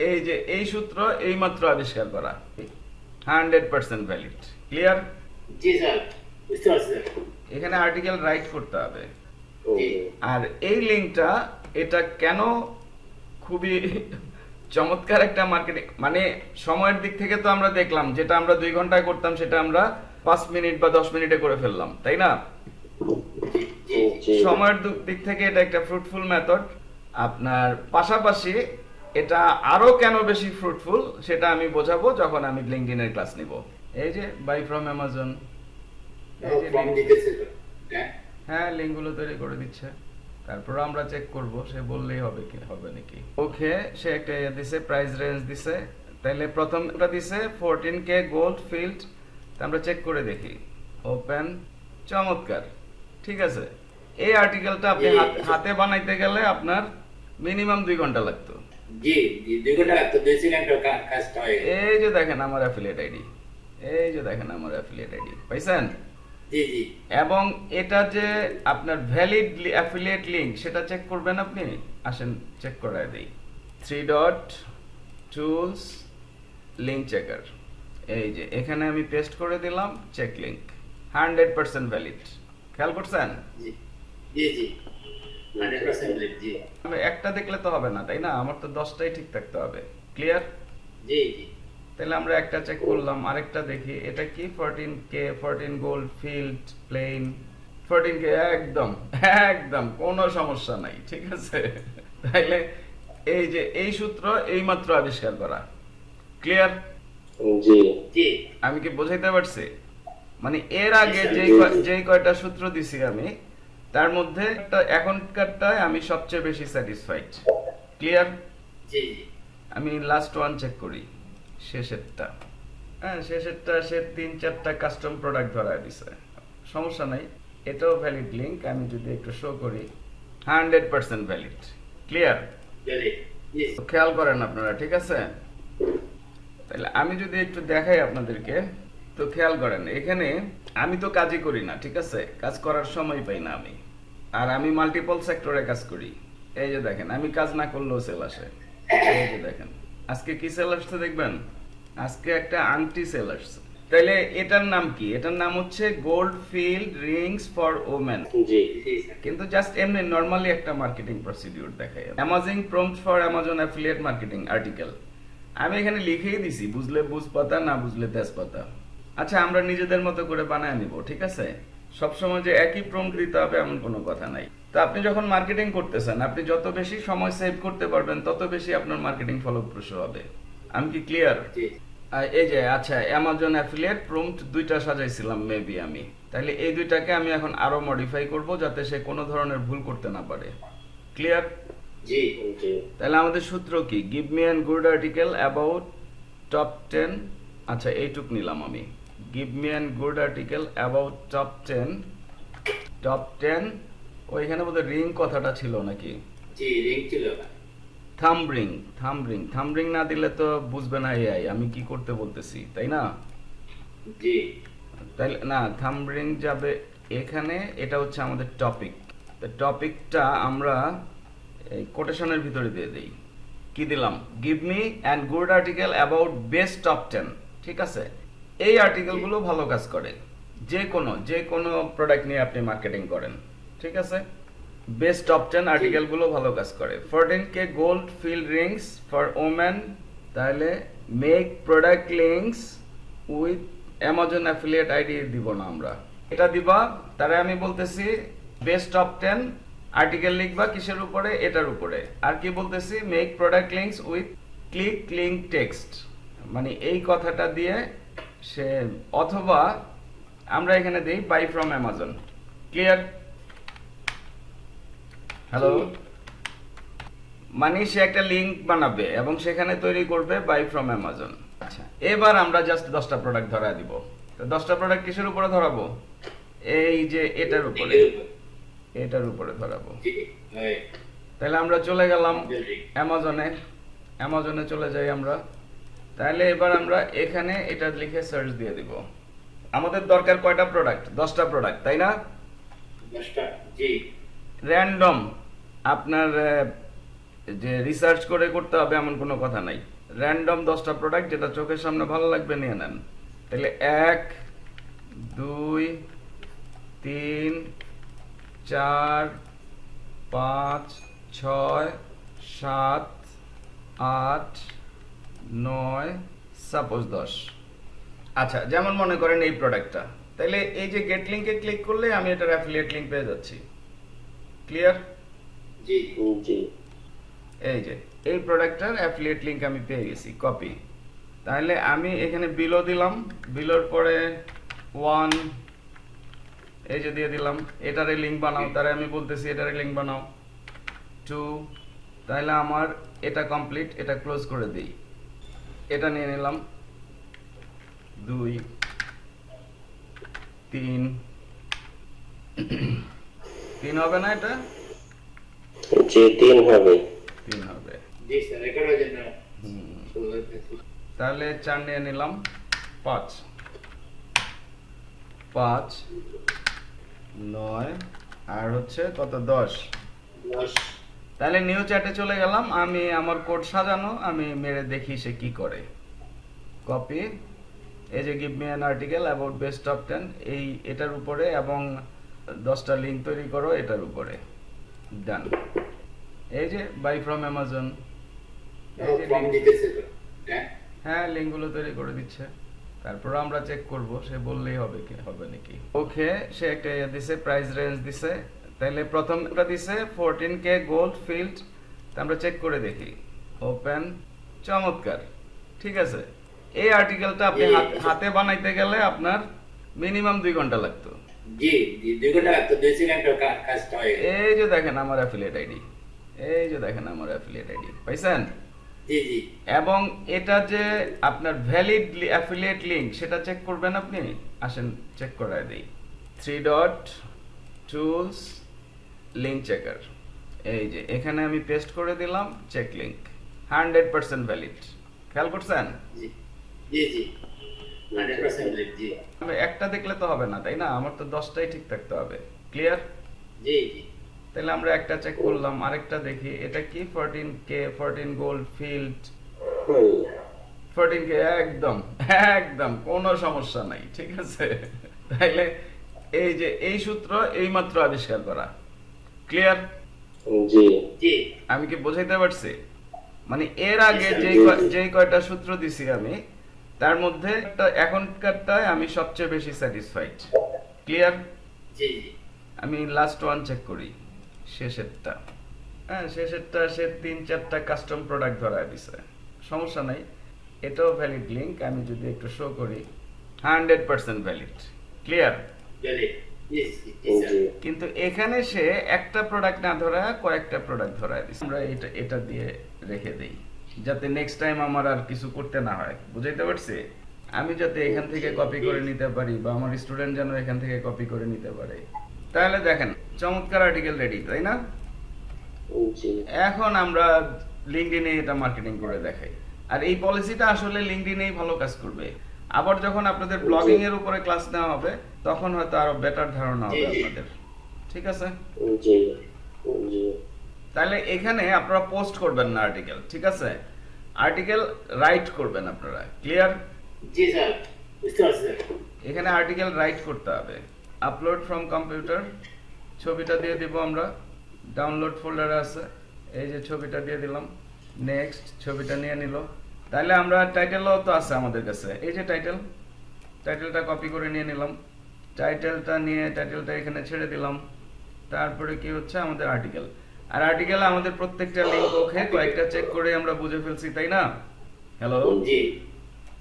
এই যে এই সূত্র এই মাত্র আবিষ্কার করা। হান্ড্রেড পার্সেন্ট ভ্যালিড ক্লিয়ার জি স্যার বুঝতে পারছি এখানে আর্টিকেল রাইট করতে হবে। আর এই লিঙ্কটা এটা কেন খুবই চমৎকার একটা মার্কেটিং মানে সময়ের দিক থেকে তো আমরা দেখলাম যেটা আমরা দুই ঘন্টায় করতাম সেটা আমরা পাঁচ মিনিট বা দশ মিনিটে করে ফেললাম তাই না? সময়ের দু- দিক থেকে এটা একটা ফ্রুটফুল মেথড আপনার পাশাপাশি এটা আরও কেন বেশি ফ্রুটফুল সেটা আমি বোঝাবো যখন আমি লিঙ্কডিনের ক্লাস নিব। এই যে বাই ফ্রম অ্যামাজন এই যে হ্যাঁ? হ্যাঁ লিঙ্কগুলো তৈরি করে দিচ্ছে। তারপর আমরা চেক করব সে বললেই হবে কি হবে নাকি। ওকে সে একটা ইয়ে দিছে প্রাইস রেঞ্জ দিছে। তাহলে প্রথমটা দিছে 14k কে গোল্ড ফিল্ড আমরা চেক করে দেখি। ওপেন চমৎকার। ঠিক আছে? এই আর্টিকেলটা আপনি হাতে বানাইতে গেলে আপনার মিনিমাম দুই ঘণ্টা লাগতো। জি জি দুই ঘণ্টা লাগতো দুই সেকেন্ড কাজটা হয়ে গেল। এই যে দেখেন আমার অ্যাফিলিয়েট আইডি এই যে দেখেন আমার অ্যাফিলিয়েট আইডি পাইছেন? জি জি। এবং এটা যে আপনার ভ্যালিড অ্যাফিলিয়েট লিংক সেটা চেক করবেন আপনি? আসেন চেক করায় দেই। Three dot tools link checker এই যে এখানে আমি পেস্ট করে দিলাম check link hundred percent valid খেয়াল করছেন? জি জি জি হান্ড্রেড পার্সেন্ট জি আমি একটা দেখলে তো হবে না তাই না? আমার তো দশটাই ঠিক থাকতে হবে। ক্লিয়ার জি জি। তাহলে আমরা একটা চেক করলাম আরেকটা দেখি। এটা কি? Fourteen K fourteen gold field plain fourteen K একদম একদম কোনো সমস্যা নাই ঠিক আছে? তাইলে এই যে এই সূত্র এইমাত্র আবিষ্কার করা। ক্লিয়ার জি। জি। আমি কি বোঝাইতে পারছি? মানে এর আগে কয়- যেই কয়টা সূত্র দিছি আমি তার মধ্যে এখনকারটায় আমি সবচেয়ে বেশি স্যাটিসফাইড ক্লিয়ার আমি লাস্ট ওয়ান চেক করি। শেষেরটা। হ্যাঁ শেষেরটা সে তিন চারটা কাস্টম প্রোডাক্ট ধরায় দিছে। সমস্যা নাই। এটাও ভ্যালিড লিংক আমি যদি একটু শো করি। হান্ড্রেড পার্সেন্ট ভ্যালিড ক্লিয়ার খেয়াল করেন আপনারা ঠিক আছে? তাহলে আমি যদি একটু দেখাই আপনাদেরকে তো খেয়াল করেন এখানে আমি তো কাজই করি না ঠিক আছে? কাজ করার সময় পাই না আমি। আর আমি মাল্টিপল সেক্টরে কাজ করি। এই যে দেখেন আমি কাজ না করলেও সেল আসে। এই যে দেখেন আজকে কি সেল আসছে দেখবেন? আজকে একটা আংটি সেল আসছে। তাইলে এটার নাম কি? এটার নাম হচ্ছে gold field rings for women কিন্তু জাস্ট এমনি নর্মালি একটা মার্কেটিং প্রসিডিউর দেখায় amazing prompt for Amazon affiliate marketing article আমি এখানে লিখেই দিছি বুঝলে বুঝ পাতা না বুঝলে তেজপাতা। আচ্ছা আমরা নিজেদের মতো করে বানায় নিব ঠিক আছে? সবসময় যে একই প্রম্পট দিতে হবে এমন কোনো কথা নাই। তো আপনি যখন মার্কেটিং করতেছেন আপনি যত বেশি সময় সেভ করতে পারবেন তত বেশি আপনার মার্কেটিং ফলপ্রসূ হবে। আমি কি ক্লিয়ার এই যে আচ্ছা অ্যামাজন অ্যাফিলিয়েট প্রম্পট দুইটা সাজাইছিলাম মেবি আমি। তাহলে এই দুইটাকে আমি এখন আরও মডিফাই করব যাতে সে কোনো ধরনের ভুল করতে না পারে। ক্লিয়ার জি জি। তাহলে আমাদের সূত্র কি? Give me an good article about top ten আচ্ছা এইটুক নিলাম আমি। Give me an good article about top ten top ten ওইখানে বোধহয় রিং কথাটা ছিল নাকি? জি লিঙ্ক ছিল। থামব্রিং থামব্রিং থামব্রিং না দিলে তো বুঝবে না এআই আমি কি করতে বলতেছি তাই না? জি। তাইলে না থামব্রিং যাবে এখানে এটা হচ্ছে আমাদের টপিক তো টপিকটা আমরা এই কোটেশনের ভিতরে দিয়ে দেই। কি দিলাম? Give me and good article about best top ten ঠিক আছে? এই আর্টিকেলগুলো ভালো কাজ করে। যে কোনো যে কোনো প্রোডাক্ট নিয়ে আপনি মার্কেটিং করেন, ঠিক আছে? বেস্ট টপ টেন আর্টিকেলগুলো ভালো কাজ করে। Fourteen K gold field rings for women তাহলে make product links with Amazon affiliate ID দিব না আমরা। এটা দিবা, তারে আমি বলতেছি বেস্ট টপ টেন আর্টিকেল লিখবা কিসের উপরে? এটার উপরে। আর কি বলতেছি make product links with click link text মানে এই কথাটা দিয়ে সে অথবা আমরা এখানে দিই buy from Amazon clear hello মানে সে একটা লিংক বানাবে এবং সেখানে তৈরি করবে বাই ফ্রম অ্যামাজন আচ্ছা। এবার আমরা জাস্ট দশটা প্রোডাক্ট ধরা দিব। তো দশটা প্রোডাক্ট কিসের উপরে ধরাবো? এই যে এটার উপরে। এটার উপরে ধরাবো। তাহলে আমরা চলে গেলাম অ্যামাজনে অ্যামাজনে চলে যাই আমরা। তাহলে এবার আমরা এখানে এটা লিখে সার্চ দিয়ে দিব। আমাদের দরকার কয়টা প্রোডাক্ট দশটা প্রোডাক্ট তাই না? র্যান্ডম আপনার যে রিসার্চ করে করতে হবে এমন কোনো কথা নাই। র্যান্ডম দশটা প্রোডাক্ট যেটা চোখের সামনে ভালো লাগবে নিয়ে নেন। তাহলে এক দুই তিন চার পাঁচ ছয় সাত আট নয় সাপোজ দশ। আচ্ছা যেমন মনে করেন এই প্রোডাক্টটা তাহলে এই যে গেট লিঙ্কে ক্লিক করলে আমি এটার অ্যাফিলিয়েট লিঙ্ক পেয়ে যাচ্ছি। ক্লিয়ার জি। জি। এই যে এই প্রোডাক্টটার অ্যাফিলিয়েট লিংক আমি পেয়ে গেছি কপি তাহলে আমি এখানে বিলো দিলাম। বিলোর পরে ওয়ান এই যে দিয়ে দিলাম। এটারে লিঙ্ক বানাও। তারে আমি বলতেছি এটারে লিঙ্ক বানাও। টু তাহলে আমার এটা কমপ্লিট এটা ক্লোজ করে দিই। এটা নিয়ে নিলাম। দুই তিন। তিন হবে না এটা? জি তিন হবে। তিন হবে। জি স্যার যেন তাহলে চার নিয়ে নিলাম। পাঁচ। পাঁচ নয় আর হচ্ছে কত? দশ। দশ। তাহলে নিউ চ্যাটে চলে গেলাম আমি আমার কোড সাজানো আমি মেরে দেখি সে কি করে। কপি এই যে give me an article about best of ten এই এটার উপরে এবং দশটা লিঙ্ক তৈরি করো এটার উপরে। ডান এই যে বাই ফ্রম অ্যামাজন এই যে হ্যাঁ। হ্যাঁ লিঙ্কগুলো তৈরি করে দিচ্ছে। তারপর আমরা চেক করব সে বললেই হবে কি হবে নাকি। ওকে সে একটা ইয়ে দিছে প্রাইস রেঞ্জ দিছে। তাহলে প্রথমটা দিছে 14k গোল্ড ফিল্ড আমরা চেক করে দেখি। ওপেন চমৎকার। ঠিক আছে? এই আর্টিকেলটা আপনি হাতে বানাইতে গেলে আপনার মিনিমাম দুই ঘণ্টা লাগতো। এই যে দেখেন আমার অ্যাফিলিয়েট আইডি এই যে দেখেন আমার অ্যাফিলিয়েট আইডি পাইছেন? এবং এটা যে আপনার ভ্যালিড অ্যাফিলিয়েট লিংক সেটা চেক করবেন আপনি? আসেন চেক করায় দেই। Three dot tools link checker এই যে এখানে আমি পেস্ট করে দিলাম check link hundred percent valid খেয়াল করছেন? একটা দেখলে তো হবে না তাই না? আমার তো দশটাই ঠিক থাকতে হবে। ক্লিয়ার জি জি। তাহলে আমরা একটা চেক করলাম আরেকটা দেখি। এটা কি? Fourteen K fourteen gold field hmm fourteen K একদম একদম কোনো সমস্যা নাই ঠিক আছে? তাইলে এই যে এই সূত্র এইমাত্র আবিষ্কার করা। ক্লিয়ার জি। জি। আমি কি বোঝাইতে পারছি? মানে এর আগে যে যেই কয়টা সূত্র দিছি আমি তার মধ্যে এখনকারটায় আমি সবচেয়ে বেশি স্যাটিসফাইড ক্লিয়ার জি। আমি লাস্ট ওয়ান চেক করি। শেষেরটা। হ্যাঁ শেষেরটা সে তিন চারটা কাস্টম প্রোডাক্ট ধরায় দিছে। সমস্যা নাই। এটাও ভ্যালিড লিংক আমি যদি একটু শো করি। হান্ড্রেড পার্সেন্ট ভ্যালিড ক্লিয়ার জি কিন্তু এখানে সে একটা প্রোডাক্ট না ধরায় কয়েকটা প্রোডাক্ট ধরায় দিছে। আমরা এটা এটা দিয়ে রেখে দেই যাতে নেক্সট টাইম আমার আর কিছু করতে না হয়। বুঝাইতে পারছি? আমি যাতে এখান থেকে কপি করে নিতে পারি বা আমার স্টুডেন্ট যেন এখান থেকে কপি করে নিতে পারে। তাহলে দেখেন চমৎকার আর্টিকেল রেডি তাই না? এখন আমরা লিঙ্কডিনে এটা মার্কেটিং করে দেখাই। আর এই পলিসিটা আসলে লিঙ্কডিনেই ভালো কাজ করবে। আবার যখন আপনাদের ব্লগিং এর উপরে ক্লাস নেওয়া হবে তখন হয়তো আরও বেটার ধারণা হবে। আপনাদের। ঠিক আছে? জি জি। তাহলে এখানে আপনারা পোস্ট করবেন না আর্টিকেল ঠিক আছে? আর্টিকেল রাইট করবেন আপনারা ক্লিয়ার জি স্যার। বুঝতে পারছি এখানে আর্টিকেল রাইট করতে হবে। আপলোড ফ্রম কম্পিউটার ছবিটা দিয়ে দিব আমরা। ডাউনলোড ফোল্ডারে আছে। এই যে ছবিটা দিয়ে দিলাম। নেক্সট ছবিটা নিয়ে নিল। তাহলে আমরা টাইটেলও তো আছে আমাদের কাছে। এই যে টাইটেল টাইটেলটা কপি করে নিয়ে নিলাম। টাইটেলটা নিয়ে টাইটেলটা এখানে ছেড়ে দিলাম। তারপরে কি হচ্ছে? আমাদের আর্টিকেল আর আর্টিকেলে আমাদের প্রত্যেকটা লিঙ্ক ওকে কয়েকটা চেক করে আমরা বুঝে ফেলছি তাই না? হ্যালো জি।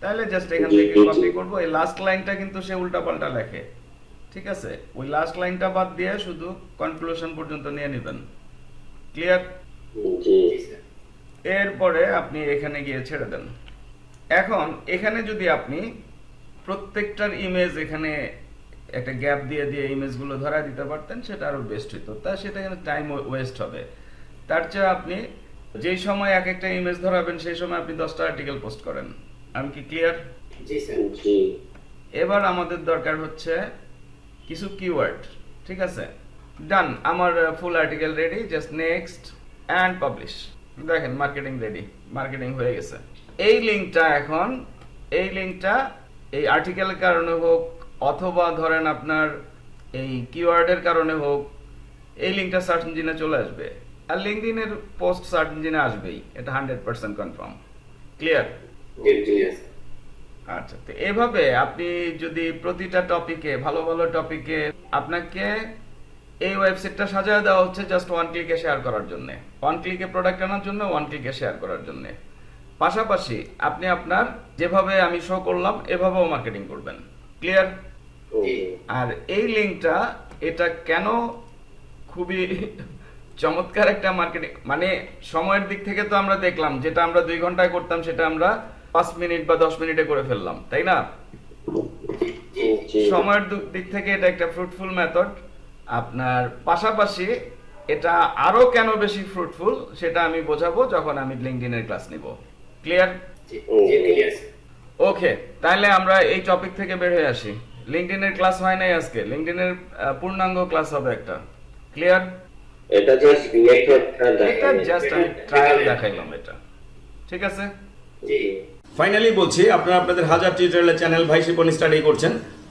তাহলে জাস্ট এখান থেকে কপি করব। এই লাস্ট লাইনটা কিন্তু সে উল্টাপাল্টা লেখে। ঠিক আছে? ওই লাস্ট লাইনটা বাদ দিয়ে শুধু কনক্লুশন পর্যন্ত নিয়ে নেবেন। ক্লিয়ার জি। এরপরে আপনি এখানে গিয়ে ছেড়ে দেন। এখন এখানে যদি আপনি প্রত্যেকটার ইমেজ এখানে একটা গ্যাপ দিয়ে দিয়ে ইমেজগুলো ধরা দিতে পারতেন সেটা আরও বেস্ট হতো তা সেটা টাইম ওয়েস্ট হবে। তার চেয়ে আপনি যেই সময় এক একটা ইমেজ ধরাবেন সেই সময় আপনি দশটা আর্টিকেল পোস্ট করেন। আমি কি ক্লিয়ার জি স্যার। জি। এবার আমাদের দরকার হচ্ছে কিছু কিওয়ার্ড ঠিক আছে? ডান আমার full article ready just next and publish দেখেন মার্কেটিং রেডি মার্কেটিং হয়ে গেছে। এই লিঙ্কটা এখন এই লিঙ্কটা এই আর্টিকেলের কারণে হোক অথবা ধরেন আপনার এই কিওয়ার্ডের কারণে হোক এই লিঙ্কটা সার্চ ইঞ্জিনে চলে আসবে। আর লিঙ্কডিনের পোস্ট সার্চ ইঞ্জিনে আসবেই এটা হান্ড্রেড পার্সেন্ট কনফার্ম ক্লিয়ার. আচ্ছা তো এভাবে আপনি যদি প্রতিটা টপিকে ভালো ভালো টপিকে আপনাকে এই ওয়েবসাইটটা সাজায় দেওয়া হচ্ছে জাস্ট ওয়ান ক্লিকে শেয়ার করার জন্য। ওয়ান ক্লিকে প্রোডাক্ট আনার জন্য ওয়ান ক্লিকে শেয়ার করার জন্য। পাশাপাশি আপনি আপনার যেভাবে আমি শো করলাম এভাবেও মার্কেটিং করবেন। ক্লিয়ার আর এই লিঙ্কটা এটা কেন খুবই চমৎকার একটা মার্কেটিং মানে সময়ের দিক থেকে তো আমরা দেখলাম যেটা আমরা দুই ঘন্টায় করতাম সেটা আমরা পাঁচ মিনিট বা দশ মিনিটে করে ফেললাম তাই না? সময়ের দিক থেকে এটা একটা ফ্রুটফুল মেথড আপনার পাশাপাশি এটা আরও কেন বেশি ফ্রুটফুল সেটা আমি বোঝাবো যখন আমি লিঙ্কডিনের ক্লাস নিব। ক্লিয়ার ওকে তাহলে আমরা এই টপিক থেকে বের হয়ে আসি। লিঙ্কডিনের ক্লাস হয় নাই আজকে। লিঙ্কডিনের পূর্ণাঙ্গ ক্লাস হবে একটা। ক্লিয়ার এটা জাস্ট এটা জাস্ট আমি ট্রায়াল দেখাইলাম। এটা। ঠিক আছে? জি। ফাইনালি বলছি আপনারা আপনাদের হাজার টিউটোরিয়ালের চ্যানেল ভাই শিপন স্টাডি করছেন।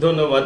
ধন্যবাদ।